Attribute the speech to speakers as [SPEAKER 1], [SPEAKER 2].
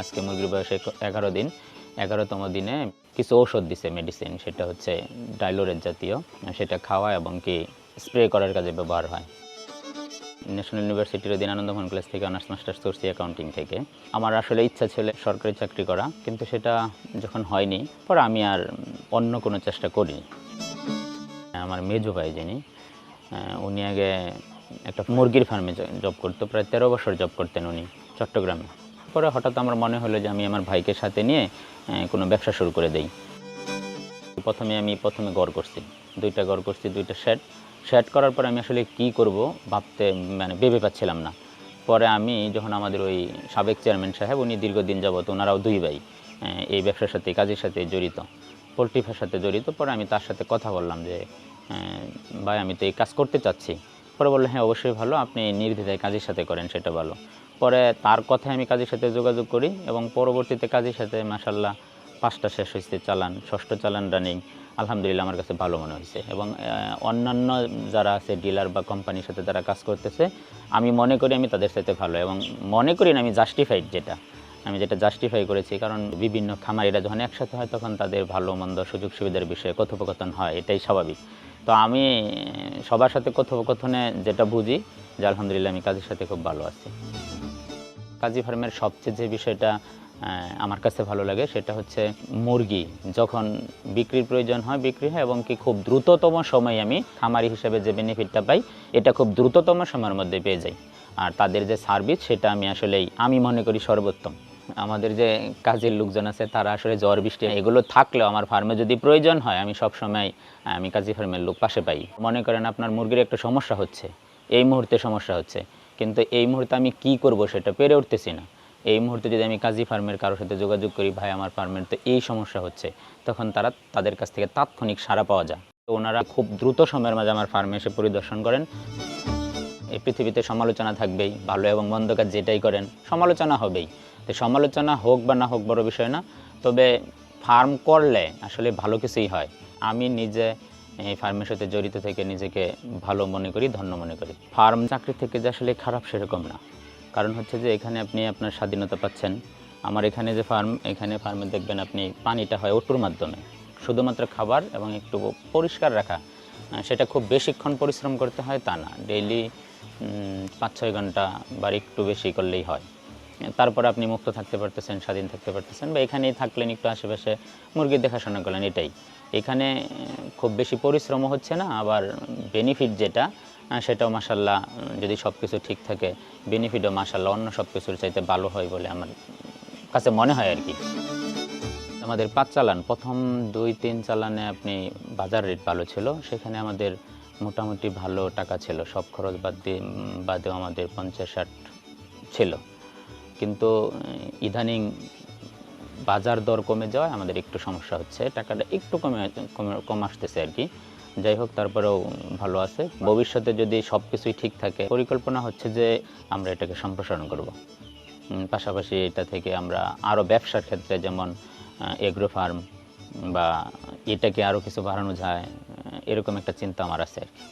[SPEAKER 1] আজকে মুরগির বয়স এগারো দিন। এগারোতম দিনে কিছু ঔষধ দিছে মেডিসিন সেটা হচ্ছে ডাইলোরেট জাতীয় সেটা খাওয়া এবং কি স্প্রে করার কাজে ব্যবহার হয়। ন্যাশনাল ইউনিভার্সিটির অধীন আনন্দমোহন কলেজ থেকে অনার্স মাস্টার্স করছি অ্যাকাউন্টিং থেকে। আমার আসলে ইচ্ছা ছিল সরকারি চাকরি করা, কিন্তু সেটা যখন হয়নি, পরে আমি আর অন্য কোনো চেষ্টা করিনি। আমার মেজো ভাই যিনি উনি আগে একটা মুরগির ফার্মে জব করতো, প্রায় তেরো বছর জব করতেন উনি, চট্টগ্রামে। পরে হঠাৎ আমার মনে হলো যে আমি আমার ভাইকে সাথে নিয়ে কোনো ব্যবসা শুরু করে দেই। প্রথমে আমি প্রথমে গড় করছি। দুইটা গড় করছি, দুইটা শেড শেড করার পরে আমি আসলে কি করব ভাবতে মানে ভেবে পাচ্ছিলাম না। পরে আমি যখন আমাদের ওই সাবেক চেয়ারম্যান সাহেব, উনি দীর্ঘদিন যাবত ওনারাও দুই ভাই এই ব্যবসার সাথে, কাজের সাথে জড়িত, পোলট্রি সাথে জড়িত। পরে আমি তার সাথে কথা বললাম যে ভাই আমি তো এই কাজ করতে চাচ্ছি। পরে বলল হ্যাঁ অবশ্যই ভালো, আপনি নির্দ্বিধায় কাজের সাথে করেন, সেটা ভালো। পরে তার কথায় আমি কাজের সাথে যোগাযোগ করি এবং পরবর্তীতে কাজের সাথে মাসাল্লাহ পাঁচটা শেষ হয়েছে চালান, ষষ্ঠ চালান রানিং আলহামদুলিল্লাহ আমার কাছে ভালো মনে হয়েছে এবং অন্যান্য যারা আছে ডিলার বা কোম্পানির সাথে যারা কাজ করতেছে, আমি মনে করি আমি তাদের সাথে ভালো এবং মনে করি না আমি জাস্টিফাইড যেটা। আমি যেটা জাস্টিফাই করেছি, কারণ বিভিন্ন খামারিরা যখন একসাথে হয়, তখন তাদের ভালো, মন্দ সুযোগ সুবিধার বিষয়ে কথোপকথন হয়, এটাই স্বাভাবিক। তো আমি সবার সাথে কথোপকথনে যেটা বুঝি যে আলহামদুলিল্লাহ আমি কাজের সাথে খুব ভালো আছি। কাজী ফার্মের সবচেয়ে যে বিষয়টা আমার কাছে ভালো লাগে সেটা হচ্ছে মুরগি। যখন বিক্রির প্রয়োজন হয় বিক্রি হয় এবং কি খুব দ্রুততম সময়ে আমি খামারি হিসেবে যে বেনিফিটটা পাই, এটা খুব দ্রুততম সময়ের মধ্যে পেয়ে যাই। আর তাদের যে সার্ভিস সেটা আমি আসলেই, আমি মনে করি সর্বোত্তম। আমাদের যে কাজের লোকজন আছে, তারা আসলে জ্বর, বৃষ্টি, এগুলো থাকলেও আমার ফার্মে যদি প্রয়োজন হয়, আমি সব সময় আমি কাজী ফার্মের লোক পাশে পাই। মনে করেন আপনার মুরগির একটা সমস্যা হচ্ছে, এই মুহূর্তে সমস্যা হচ্ছে, কিন্তু এই মুহূর্তে আমি কি করব সেটা পেরে উঠতেছি না। এই মুহূর্তে যদি আমি কাজী ফার্মের কারোর সাথে যোগাযোগ করি, ভাই, আমার ফার্মের তো এই সমস্যা হচ্ছে, তখন তারা তাদের কাছ থেকে তাৎক্ষণিক সাড়া পাওয়া যায়। তো ওনারা খুব দ্রুত সময়ের মাঝে আমার ফার্মে এসে পরিদর্শন করেন। এই পৃথিবীতে সমালোচনা থাকবেই, ভালো এবং মন্দ কাজ যেটাই করেন, সমালোচনা হবেই। তো সমালোচনা হোক বা না হোক বড় বিষয় না, তবে ফার্ম করলে আসলে ভালো কিছুই হয়। আমি নিজে এই ফার্মের সাথে জড়িত থেকে নিজেকে ভালো মনে করি, ধন্য মনে করি। ফার্ম চাকরি থেকে যে আসলে খারাপ সেরকম না। কারণ হচ্ছে যে এখানে আপনি আপনার স্বাধীনতা পাচ্ছেন। আমার এখানে যে ফার্ম, এখানে ফার্মে দেখবেন আপনি পানিটা হয় ওটুর মাধ্যমে। শুধুমাত্র খাবার এবং একটু পরিষ্কার রাখা, সেটা খুব বেশিক্ষণ পরিশ্রম করতে হয় তা না। ডেইলি পাঁচ ছয় ঘণ্টা বা একটু বেশি করলেই হয়। তারপরে আপনি মুক্ত থাকতে পারতেছেন, স্বাধীন থাকতে পারতেছেন বা এখানেই থাকলেন, একটু আশেপাশে মুরগির দেখাশোনা করলেন, এটাই। এখানে খুব বেশি পরিশ্রমও হচ্ছে না, আবার বেনিফিট যেটা সেটাও মাসাল্লাহ যদি সব কিছু ঠিক থাকে বেনিফিটও মাসাল্লাহ অন্য সব কিছুর চাইতে ভালো হয় বলে আমার কাছে মনে হয় আর কি। আমাদের পাঁচ চালান, প্রথম দুই, তিন চালানে আপনি বাজার রেট ভালো ছিল, সেখানে আমাদের মোটামুটি ভালো টাকা ছিল, সব খরচ বাদ দিয়ে বাদেও আমাদের পঞ্চাশ ষাট ছিল। কিন্তু ইদানিং বাজার দর কমে যাওয়ায় আমাদের একটু সমস্যা হচ্ছে। টাকাটা একটু কমে কমে আসতেছে আর কি। যাই হোক, তারপরেও ভালো আছে। ভবিষ্যতে যদি সব কিছুই ঠিক থাকে, পরিকল্পনা হচ্ছে যে আমরা এটাকে সম্প্রসারণ করব। পাশাপাশি এটা থেকে আমরা আরও ব্যবসার ক্ষেত্রে যেমন এগ্রো ফার্ম বা এটাকে আরও কিছু বাড়ানো যায় এরকম একটা চিন্তা আমার আছে আর কি।